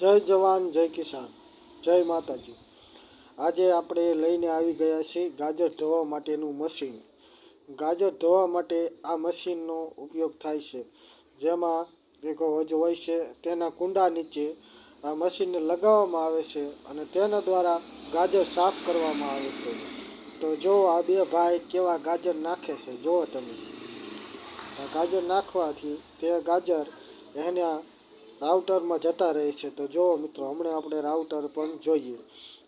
જય જવાન, જય કિસાન, જય માતાજી. આજે આપણે લઈને આવી ગયા છીએ ગાજર ધોવા માટેનું મશીન. ગાજર ધોવા માટે આ મશીનનો ઉપયોગ થાય છે. જેમાં એક વજ હોય છે, તેના કુંડા નીચે આ મશીનને લગાવવામાં આવે છે અને તેના દ્વારા ગાજર સાફ કરવામાં આવે છે. તો જો આ બે ભાઈ કેવા ગાજર નાખે છે, જુઓ તમે. ગાજર નાખવાથી તે ગાજર એના રાઉટરમાં જતા રહે છે. તો જુઓ મિત્રો, હમણાં આપણે રાઉટર પણ જોઈએ.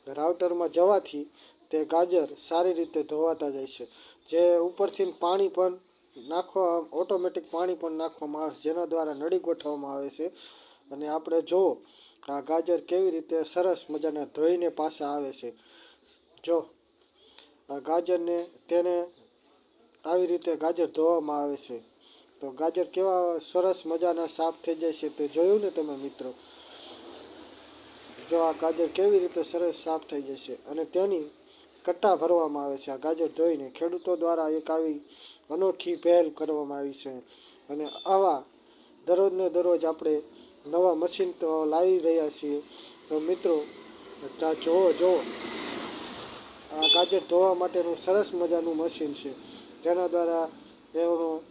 રાઉટરમાં જવાથી તે ગાજર સારી રીતે ધોવાતા જાય છે. જે ઉપરથી પાણી પણ નાખવા, ઓટોમેટિક પાણી પણ નાખવામાં આવે છે, જેના દ્વારા નળી ગોઠવવામાં આવે છે. અને આપણે જો આ ગાજર કેવી રીતે સરસ મજાના ધોઈને પાછા આવે છે. જો, આ ગાજરને, તેને આવી રીતે ગાજર ધોવામાં આવે છે. તો ગાજર કેવા સરસ મજાના સાફ થઈ જાય છે તે જોયું ને તમે મિત્રો? જો આ ગાજર કેવી રીતે સરસ સાફ થઈ જશે અને તેની કટ્ટા ભરવામાં આવે છે. આ ગાજર ધોઈને ખેડૂતો દ્વારા એક આવી અનોખી પહેલ કરવામાં આવી છે અને આવા દરરોજને દરરોજ આપણે નવા મશીન તો લાવી રહ્યા છીએ. તો મિત્રો જુઓ જુઓ. આ ગાજર ધોવા માટેનું સરસ મજાનું મશીન છે. જેના દ્વારા એનો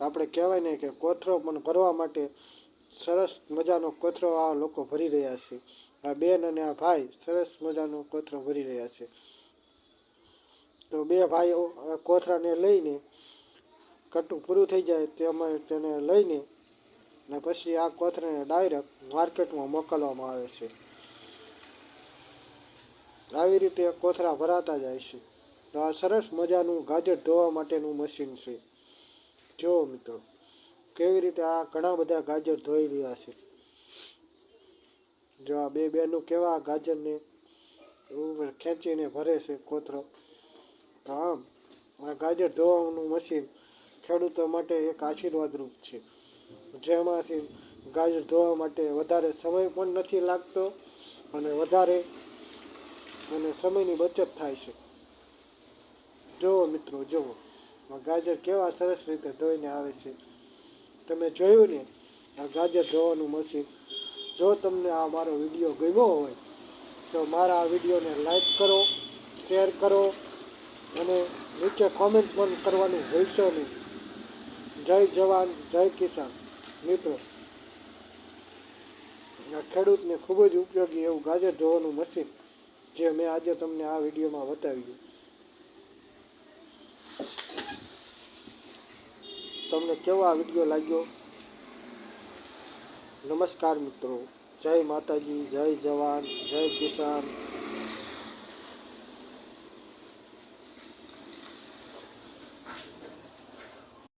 આપણે કહેવાય ને કે કોથરો પણ ભરવા માટે સરસ મજાનો કોથરો આ લોકો ભરી રહ્યા છે. આ બેન અને આ ભાઈ સરસ મજાનો કોથરો ભરી રહ્યા છે. તો બે ભાઈઓ આ કોથરાને લઈને કટું પૂરું થઈ જાય તેમાં તેને લઈને ને પછી આ કોથરાને ડાયરેક્ટ માર્કેટમાં મોકલવામાં આવે છે. આવી રીતે કોથરા ભરાતા જાય છે. તો આ સરસ મજાનું ગાજર ધોવા માટેનું મશીન છે. જુઓ મિત્રો, કેવી રીતે આ ઘણા બધા ગાજર ધોઈ રહ્યા છે? જો આ બે બેનું કેવા ગાજરને ઉપર ખેંચીને ભરે છે કોથરો તો આમ, આ ગાજર ધોવાનું મશીન ખેડૂતો માટે એક આશીર્વાદરૂપ છે. જેમાંથી ગાજર ધોવા માટે વધારે સમય પણ નથી લાગતો અને વધારે અને સમયની બચત થાય છે. જુઓ મિત્રો, જુઓ. ગાજર કેવા સરસ રીતે ધોઈને આવે છે તમે જોયું ને આ ગાજર ધોવાનું મશીન જો તમને આ મારો વીડિયો ગમ્યો હોય તો મારા આ વિડીયોને લાઈક કરો શેર કરો અને નીચે કોમેન્ટ પણ કરવાનું ભૂલશો નહીં જય જવાન જય કિસાન મિત્રો આ ખેડૂતને ખૂબ જ ઉપયોગી એવું ગાજર ધોવાનું મશીન જે મેં આજે તમને આ વિડીયોમાં બતાવ્યું તમને કેવો આ વીડિયો લાગ્યો? નમસ્કાર મિત્રો. જય માતાજી જય જવાન જય કિસાન.